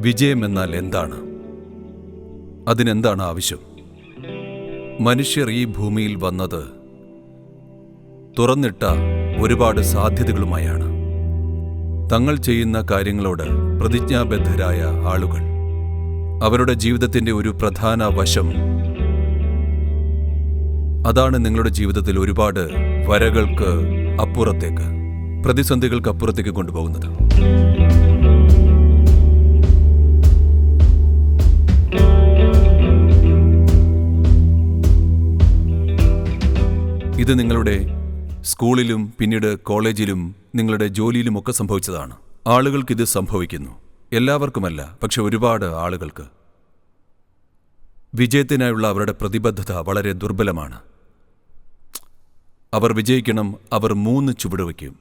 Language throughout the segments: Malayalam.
വിജയം എന്നാൽ എന്താണ്? അതിനെന്താണ് ആവശ്യം? മനുഷ്യർ ഈ ഭൂമിയിൽ വന്നത് തുറന്നിട്ട ഒരുപാട് സാധ്യതകളുമായാണ്. തങ്ങൾ ചെയ്യുന്ന കാര്യങ്ങളോട് പ്രതിജ്ഞാബദ്ധരായ ആളുകൾ. അവരുടെ ജീവിതത്തിന്റെ ഒരു പ്രധാന വശം അതാണ് നിങ്ങളുടെ ജീവിതത്തിൽ ഒരുപാട് വരകൾക്ക് അപ്പുറത്തേക്ക് പ്രതിസന്ധികൾക്ക് അപ്പുറത്തേക്ക് കൊണ്ടുപോകുന്നത്. ഇത് നിങ്ങളുടെ സ്കൂളിലും പിന്നീട് കോളേജിലും നിങ്ങളുടെ ജോലിയിലുമൊക്കെ സംഭവിച്ചതാണ്. ആളുകൾക്ക് ഇത് സംഭവിക്കുന്നു. എല്ലാവർക്കുമല്ല പക്ഷെ ഒരുപാട് ആളുകൾക്ക്. വിജയത്തിനായുള്ള അവരുടെ പ്രതിബദ്ധത വളരെ ദുർബലമാണ്. അവർ വിജയിക്കണം അവർ മൂന്ന് ചുവട് വയ്ക്കും.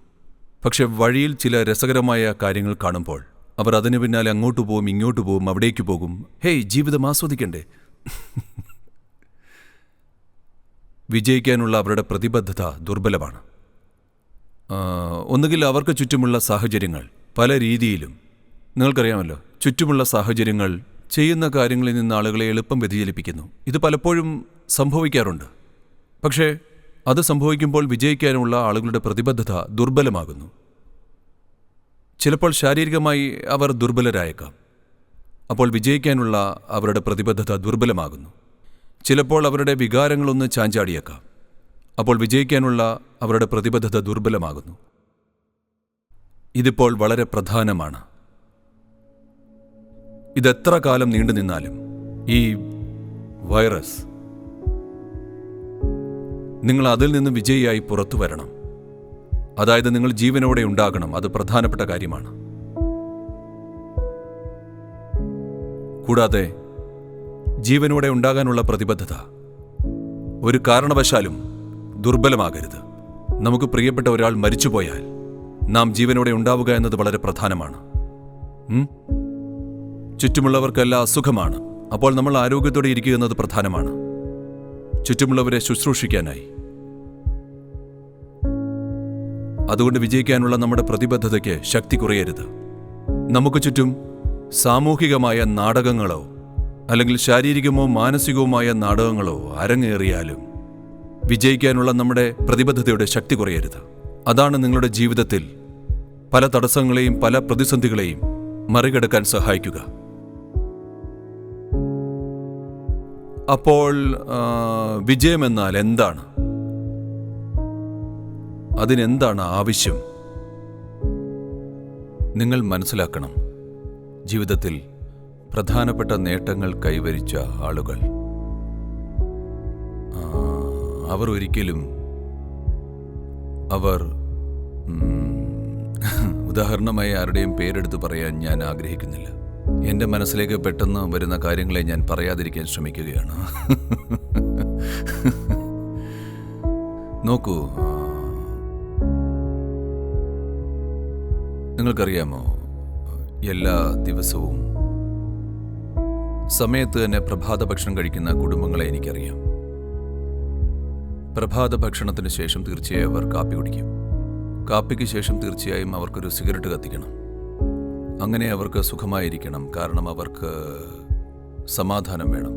പക്ഷെ വഴിയിൽ ചില രസകരമായ കാര്യങ്ങൾ കാണുമ്പോൾ അവർ അതിനു പിന്നാലെ അങ്ങോട്ട് പോകും ഇങ്ങോട്ട് പോകും അവിടേക്ക് പോകും. ഹേയ് ജീവിതം ആസ്വദിക്കണ്ടേ? വിജയിക്കാനുള്ള അവരുടെ പ്രതിബദ്ധത ദുർബലമാണ്. ഒന്നുകിൽ അവർക്ക് ചുറ്റുമുള്ള സാഹചര്യങ്ങൾ പല രീതിയിലും നിങ്ങൾക്കറിയാമല്ലോ ചുറ്റുമുള്ള സാഹചര്യങ്ങൾ ചെയ്യുന്ന കാര്യങ്ങളിൽ നിന്ന് ആളുകളെ എളുപ്പം വ്യതിചലിപ്പിക്കുന്നു. ഇത് പലപ്പോഴും സംഭവിക്കാറുണ്ട്. പക്ഷേ അത് സംഭവിക്കുമ്പോൾ വിജയിക്കാനുള്ള ആളുകളുടെ പ്രതിബദ്ധത ദുർബലമാകുന്നു. ചിലപ്പോൾ ശാരീരികമായി അവർ ദുർബലരായേക്കാം. അപ്പോൾ വിജയിക്കാനുള്ള അവരുടെ പ്രതിബദ്ധത ദുർബലമാകുന്നു. ചിലപ്പോൾ അവരുടെ വികാരങ്ങളൊന്ന് ചാഞ്ചാടിയേക്കാം. അപ്പോൾ വിജയിക്കാനുള്ള അവരുടെ പ്രതിബദ്ധത ദുർബലമാകുന്നു. ഇതിപ്പോൾ വളരെ പ്രധാനമാണ്. ഇതെത്ര കാലം നീണ്ടു നിന്നാലും ഈ വൈറസ് നിങ്ങൾ അതിൽ നിന്ന് വിജയിയായി പുറത്തു വരണം. അതായത് നിങ്ങൾ ജീവനോടെ ഉണ്ടാകണം. അത് പ്രധാനപ്പെട്ട കാര്യമാണ്. കൂടാതെ ജീവനോടെ ഉണ്ടാകാനുള്ള പ്രതിബദ്ധത. ഒരു കാരണവശാലും ദുർബലമാകരുത്. നമുക്ക് പ്രിയപ്പെട്ട ഒരാൾ മരിച്ചുപോയാൽ നാം ജീവനോടെ ഉണ്ടാവുക എന്നത് വളരെ പ്രധാനമാണ്. ചുറ്റുമുള്ളവർക്കല്ല അസുഖമാണ്. അപ്പോൾ നമ്മൾ ആരോഗ്യത്തോടെ ഇരിക്കുക എന്നത് പ്രധാനമാണ്. ചുറ്റുമുള്ളവരെ ശുശ്രൂഷിക്കാനായി. അതുകൊണ്ട് വിജയിക്കാനുള്ള നമ്മുടെ പ്രതിബദ്ധതയ്ക്ക് ശക്തി കുറയരുത്. നമുക്ക് ചുറ്റും സാമൂഹികമായ നാടകങ്ങളോ അല്ലെങ്കിൽ ശാരീരികമോ മാനസികവുമായ നാടകങ്ങളോ അരങ്ങേറിയാലും വിജയിക്കാനുള്ള നമ്മുടെ പ്രതിബദ്ധതയുടെ ശക്തി കുറയരുത്. അതാണ് നിങ്ങളുടെ ജീവിതത്തിൽ പല തടസ്സങ്ങളെയും പല പ്രതിസന്ധികളെയും മറികടക്കാൻ സഹായിക്കുക. അപ്പോൾ വിജയമെന്നാൽ എന്താണ്? അതിനെന്താണ് ആവശ്യം? നിങ്ങൾ മനസ്സിലാക്കണം. ജീവിതത്തിൽ പ്രധാനപ്പെട്ട നേട്ടങ്ങൾ കൈവരിച്ച ആളുകൾ. അവർ ഒരിക്കലും അവർ ഉദാഹരണമായി ആരുടെയും പേരെടുത്ത് പറയാൻ ഞാൻ ആഗ്രഹിക്കുന്നില്ല. എന്റെ മനസ്സിലേക്ക് പെട്ടെന്ന് വരുന്ന കാര്യങ്ങളെ ഞാൻ പറയാതിരിക്കാൻ ശ്രമിക്കുകയാണ്. നോക്കൂ നിങ്ങൾക്കറിയാമോ എല്ലാ ദിവസവും സമയത്ത് തന്നെ പ്രഭാത ഭക്ഷണം കഴിക്കുന്ന കുടുംബങ്ങളെ എനിക്കറിയാം. പ്രഭാത ഭക്ഷണത്തിന് ശേഷം തീർച്ചയായും അവർ കാപ്പി കുടിക്കും. കാപ്പിക്ക് ശേഷം തീർച്ചയായും അവർക്കൊരു സിഗരറ്റ് കത്തിക്കണം. അങ്ങനെ അവർക്ക് സുഖമായിരിക്കണം. കാരണം അവർക്ക് സമാധാനം വേണം.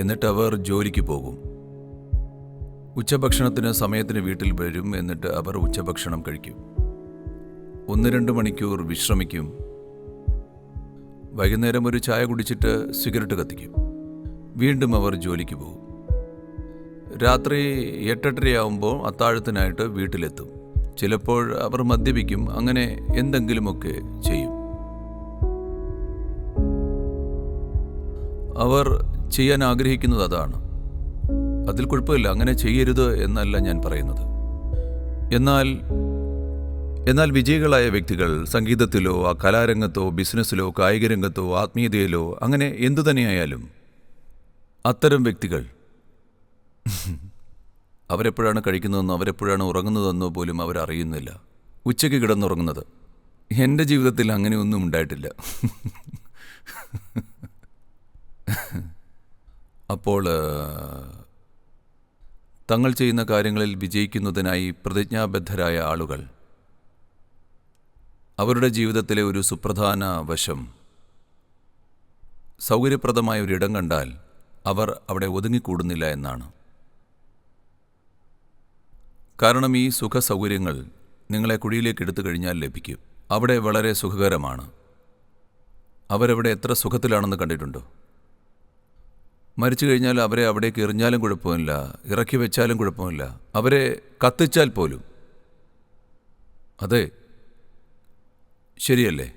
എന്നിട്ട് അവർ ജോലിക്ക് പോകും. ഉച്ചഭക്ഷണത്തിന് സമയത്തിന് വീട്ടിൽ വരും. എന്നിട്ട് അവർ ഉച്ചഭക്ഷണം കഴിക്കും. ഒന്ന് രണ്ട് മണിക്കൂർ വിശ്രമിക്കും. വൈകുന്നേരം ഒരു ചായ കുടിച്ചിട്ട് സിഗരറ്റ് കത്തിക്കും. വീണ്ടും അവർ ജോലിക്ക് പോകും. രാത്രി എട്ടെട്ടരയാവുമ്പോൾ അത്താഴത്തിനായിട്ട് വീട്ടിലെത്തും. ചിലപ്പോൾ അവർ മദ്യപിക്കും അങ്ങനെ എന്തെങ്കിലുമൊക്കെ ചെയ്യും. അവർ ചെയ്യാൻ ആഗ്രഹിക്കുന്നത് അതാണ്. അതിൽ കുഴപ്പമില്ല അങ്ങനെ ചെയ്യരുത് എന്നല്ല ഞാൻ പറയുന്നത്. എന്നാൽ എന്നാൽ വിജയികളായ വ്യക്തികൾ സംഗീതത്തിലോ ആ കലാരംഗത്തോ ബിസിനസ്സിലോ കായിക രംഗത്തോ ആത്മീയതയിലോ അങ്ങനെ എന്തു തന്നെയായാലും അത്തരം വ്യക്തികൾ അവരെപ്പോഴാണ് കഴിക്കുന്നതെന്നോ അവരെപ്പോഴാണ് ഉറങ്ങുന്നതെന്നോ പോലും അവരറിയുന്നില്ല ഉച്ചയ്ക്ക് കിടന്നുറങ്ങുന്നത്. എന്റെ ജീവിതത്തിൽ അങ്ങനെയൊന്നും ഉണ്ടായിട്ടില്ല. അപ്പോൾ തങ്ങൾ ചെയ്യുന്ന കാര്യങ്ങളിൽ വിജയിക്കുന്നതിനായി പ്രതിജ്ഞാബദ്ധരായ ആളുകൾ അവരുടെ ജീവിതത്തിലെ ഒരു സുപ്രധാന വശം. സൗകര്യപ്രദമായ ഒരിടം കണ്ടാൽ അവർ അവിടെ ഒതുങ്ങിക്കൂടുന്നില്ല എന്നാണ്. കാരണം ഈ സുഖ സൗകര്യങ്ങൾ നിങ്ങളെ കുഴിയിലേക്ക് എടുത്തു കഴിഞ്ഞാൽ ലഭിക്കും. അവിടെ വളരെ സുഖകരമാണ്. അവരവിടെ എത്ര സുഖത്തിലാണെന്ന് കണ്ടിട്ടുണ്ടോ? മരിച്ചു കഴിഞ്ഞാൽ അവരെ അവിടേക്ക് എറിഞ്ഞാലും കുഴപ്പമില്ല ഇറക്കി വെച്ചാലും കുഴപ്പമില്ല. അവരെ കത്തിച്ചാൽ പോലും. അതെ ശരിയല്ലേ?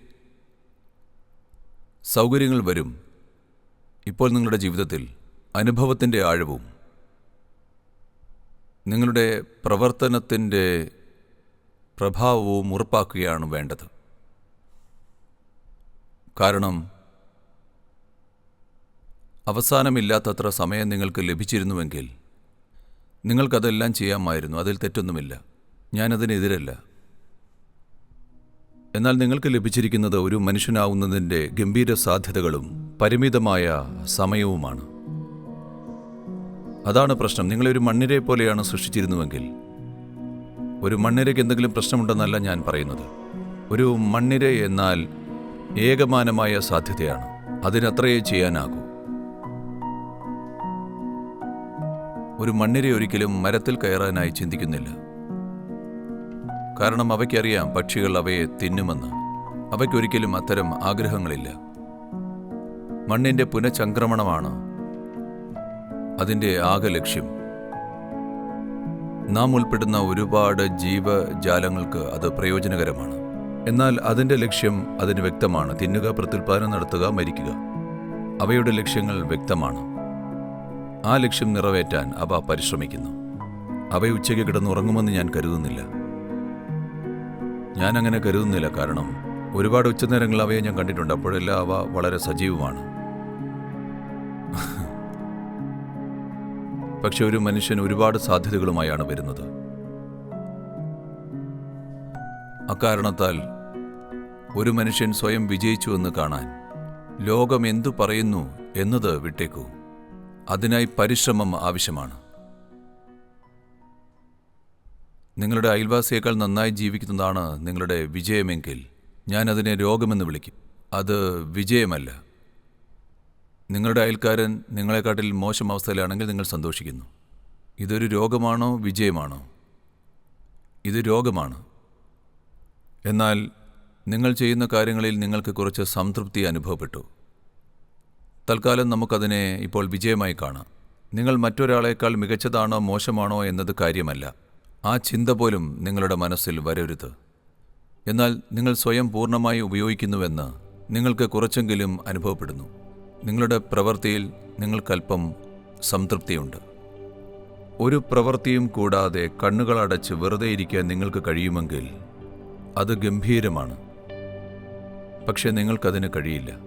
സൗകര്യങ്ങൾ വരും. ഇപ്പോൾ നിങ്ങളുടെ ജീവിതത്തിൽ അനുഭവത്തിന്റെ ആഴവും നിങ്ങളുടെ പ്രവർത്തനത്തിന്റെ പ്രഭാവവും ഉറപ്പാക്കുകയാണ് വേണ്ടത്. കാരണം അവസാനമില്ലാത്തത്ര സമയം നിങ്ങൾക്ക് ലഭിച്ചിരുന്നുവെങ്കിൽ നിങ്ങൾക്കതെല്ലാം ചെയ്യാമായിരുന്നു അതിൽ തെറ്റൊന്നുമില്ല. ഞാനതിനെതിരല്ല. എന്നാൽ നിങ്ങൾക്ക് ലഭിച്ചിരിക്കുന്നത് ഒരു മനുഷ്യനാവുന്നതിന്റെ ഗംഭീര സാധ്യതകളും പരിമിതമായ സമയവുമാണ്. അതാണ് പ്രശ്നം. നിങ്ങളെ ഒരു മണ്ണിരെ പോലെയാണ് സൃഷ്ടിച്ചിരുന്നുവെങ്കിൽ. ഒരു മണ്ണിരയ്ക്ക് എന്തെങ്കിലും പ്രശ്നമുണ്ടെന്നല്ല ഞാൻ പറയുന്നത്. ഒരു മണ്ണിര എന്നാൽ ഏകമാനമായ സാധ്യതയാണ്. അതിനത്രയേ ചെയ്യാനാകൂ. ഒരു മണ്ണിര ഒരിക്കലും മരത്തിൽ കയറാനായി ചിന്തിക്കുന്നില്ല. കാരണം അവയ്ക്കറിയാം പക്ഷികൾ അവയെ തിന്നുമെന്ന്. അവയ്ക്കൊരിക്കലും അത്തരം ആഗ്രഹങ്ങളില്ല. മണ്ണിന്റെ പുനഃചംക്രമണമാണ് അതിന്റെ ആകെ ലക്ഷ്യം. നാം ഉൾപ്പെടുന്ന ഒരുപാട് ജീവജാലങ്ങൾക്ക് അത് പ്രയോജനകരമാണ്. എന്നാൽ അതിന്റെ ലക്ഷ്യം അതിന് വ്യക്തമാണ്. തിന്നുക പ്രത്യുൽപാദനം നടത്തുക മരിക്കുക. അവയുടെ ലക്ഷ്യങ്ങൾ വ്യക്തമാണ്. ആ ലക്ഷ്യം നിറവേറ്റാൻ അവ പരിശ്രമിക്കുന്നു. അവ ഉച്ചയ്ക്ക് കിടന്നുറങ്ങുമെന്ന് ഞാൻ കരുതുന്നില്ല. ഞാൻ അങ്ങനെ കരുതുന്നില്ല കാരണം ഒരുപാട് ഉച്ചനേരങ്ങൾ അവയെ ഞാൻ കണ്ടിട്ടുണ്ട്. അപ്പോഴെല്ലാം അവ വളരെ സജീവമാണ്. പക്ഷെ ഒരു മനുഷ്യൻ ഒരുപാട് സാധ്യതകളുമായാണ് വരുന്നത്. അക്കാരണത്താൽ ഒരു മനുഷ്യൻ സ്വയം വിജയിച്ചു എന്ന് കാണാൻ ലോകം എന്തു പറയുന്നു എന്നത് വിട്ടേക്കൂ. അതിനായി പരിശ്രമം ആവശ്യമാണ്. നിങ്ങളുടെ അയൽവാസിയേക്കാൾ നന്നായി ജീവിക്കുന്നതാണ് നിങ്ങളുടെ വിജയമെങ്കിൽ ഞാൻ അതിനെ രോഗമെന്ന് വിളിക്കും. അത് വിജയമല്ല. നിങ്ങളുടെ അയൽക്കാരൻ നിങ്ങളെക്കാട്ടിൽ മോശം അവസ്ഥയിലാണെങ്കിൽ നിങ്ങൾ സന്തോഷിക്കുന്നു. ഇതൊരു രോഗമാണോ വിജയമാണോ? ഇത് രോഗമാണ്. എന്നാൽ നിങ്ങൾ ചെയ്യുന്ന കാര്യങ്ങളിൽ നിങ്ങൾക്ക് കുറച്ച് സംതൃപ്തി അനുഭവപ്പെട്ടു. തൽക്കാലം നമുക്കതിനെ ഇപ്പോൾ വിജയമായി കാണാം. നിങ്ങൾ മറ്റൊരാളേക്കാൾ മികച്ചതാണോ മോശമാണോ എന്നത് കാര്യമല്ല. ആ ചിന്ത പോലും നിങ്ങളുടെ മനസ്സിൽ വരരുത്. എന്നാൽ നിങ്ങൾ സ്വയം പൂർണമായി ഉപയോഗിക്കുന്നുവെന്ന് നിങ്ങൾക്ക് കുറച്ചെങ്കിലും അനുഭവപ്പെടുന്നു. നിങ്ങളുടെ പ്രവൃത്തിയിൽ നിങ്ങൾക്കല്പം സംതൃപ്തിയുണ്ട്. ഒരു പ്രവൃത്തിയും കൂടാതെ കണ്ണുകളടച്ച് വെറുതെ ഇരിക്കാൻ നിങ്ങൾക്ക് കഴിയുമെങ്കിൽ അത് ഗംഭീരമാണ്. പക്ഷേ നിങ്ങൾക്കതിന് കഴിയില്ല.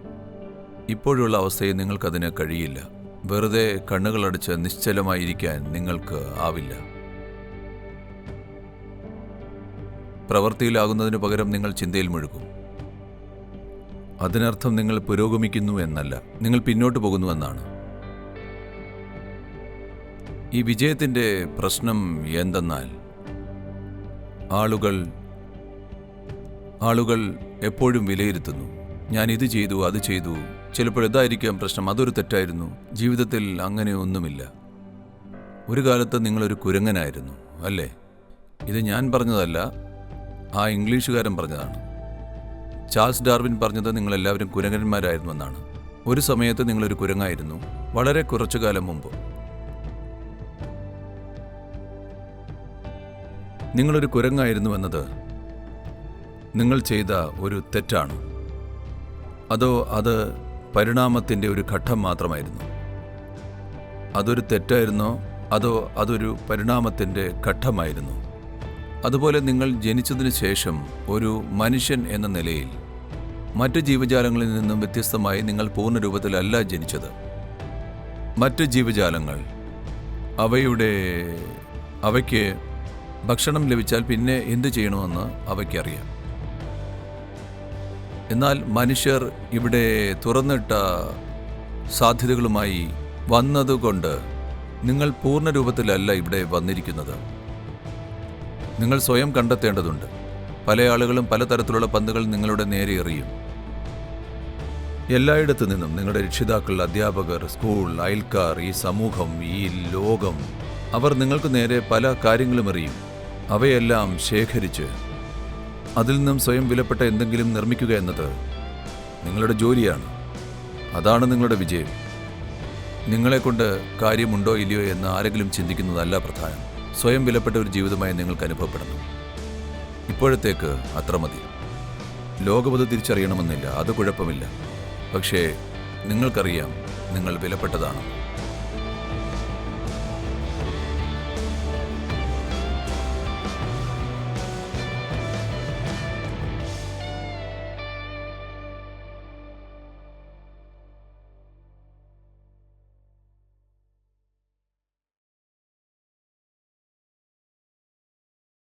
ഇപ്പോഴുള്ള അവസ്ഥയിൽ നിങ്ങൾക്കതിന് കഴിയില്ല. വെറുതെ കണ്ണുകളടച്ച് നിശ്ചലമായിരിക്കാൻ നിങ്ങൾക്ക് ആവില്ല. പ്രവൃത്തിയിലാകുന്നതിനു പകരം നിങ്ങൾ ചിന്തയിൽ മുഴുകും. അതിനർത്ഥം നിങ്ങൾ പുരോഗമിക്കുന്നു എന്നല്ല നിങ്ങൾ പിന്നോട്ട് പോകുന്നു എന്നാണ്. ഈ വിജയത്തിന്റെ പ്രശ്നം എന്തെന്നാൽ ആളുകൾ ആളുകൾ എപ്പോഴും വിലയിരുത്തുന്നു. ഞാൻ ഇത് ചെയ്തു അത് ചെയ്തു. ചിലപ്പോൾ ഇതായിരിക്കാം പ്രശ്നം അതൊരു തെറ്റായിരുന്നു. ജീവിതത്തിൽ അങ്ങനെ ഒന്നുമില്ല. ഒരു കാലത്ത് നിങ്ങളൊരു കുരങ്ങനായിരുന്നു അല്ലേ? ഇത് ഞാൻ പറഞ്ഞതല്ല. ആ ഇംഗ്ലീഷുകാരൻ പറഞ്ഞതാണ്. ചാൾസ് ഡാർവിൻ പറഞ്ഞത് നിങ്ങളെല്ലാവരും കുരങ്ങന്മാരായിരുന്നു എന്നാണ് ഒരു സമയത്ത് നിങ്ങളൊരു കുരങ്ങായിരുന്നു വളരെ കുറച്ചു കാലം മുമ്പ്. നിങ്ങളൊരു കുരങ്ങായിരുന്നു എന്നത് നിങ്ങൾ ചെയ്ത ഒരു തെറ്റാണ്. അതോ അത് പരിണാമത്തിന്റെ ഒരു ഘട്ടം മാത്രമായിരുന്നു? അതൊരു തെറ്റായിരുന്നോ? അതോ അതൊരു പരിണാമത്തിന്റെ ഘട്ടമായിരുന്നു? അതുപോലെ നിങ്ങൾ ജനിച്ചതിന് ശേഷം ഒരു മനുഷ്യൻ എന്ന നിലയിൽ മറ്റ് ജീവജാലങ്ങളിൽ നിന്നും വ്യത്യസ്തമായി നിങ്ങൾ പൂർണ രൂപത്തിലല്ല ജനിച്ചത്. മറ്റ് ജീവജാലങ്ങൾ അവയുടെ അവയ്ക്ക് ഭക്ഷണം ലഭിച്ചാൽ പിന്നെ എന്തു ചെയ്യണമെന്ന് അവയ്ക്കറിയാം. എന്നാൽ മനുഷ്യർ ഇവിടെ തുറന്നിട്ട സാധ്യതകളുമായി വന്നതുകൊണ്ട് നിങ്ങൾ പൂർണ രൂപത്തിലല്ല ഇവിടെ വന്നിരിക്കുന്നത്. നിങ്ങൾ സ്വയം കണ്ടെത്തേണ്ടതുണ്ട്. പല ആളുകളും പലതരത്തിലുള്ള പന്തുകൾ നിങ്ങളുടെ നേരെ എറിയും. എല്ലായിടത്തു നിന്നും നിങ്ങളുടെ രക്ഷിതാക്കൾ അധ്യാപകർ സ്കൂൾ അയൽക്കാർ ഈ സമൂഹം ഈ ലോകം അവർ നിങ്ങൾക്ക് നേരെ പല കാര്യങ്ങളും എറിയും. അവയെല്ലാം ശേഖരിച്ച് അതിൽ നിന്നും സ്വയം വിലപ്പെട്ട എന്തെങ്കിലും നിർമ്മിക്കുക എന്നത് നിങ്ങളുടെ ജോലിയാണ്. അതാണ് നിങ്ങളുടെ വിജയം. നിങ്ങളെക്കൊണ്ട് കാര്യമുണ്ടോ ഇല്ലയോ എന്ന് ആരെങ്കിലും ചിന്തിക്കുന്നതല്ല പ്രധാനം. സ്വയം വിലപ്പെട്ട ഒരു ജീവിതമായി നിങ്ങൾക്ക് അനുഭവപ്പെടുന്നു. ഇപ്പോഴത്തേക്ക് അത്ര മതി. ലോകമത് തിരിച്ചറിയണമെന്നില്ല അത് കുഴപ്പമില്ല. പക്ഷേ നിങ്ങൾക്കറിയാം നിങ്ങൾ വിലപ്പെട്ടതാണ്.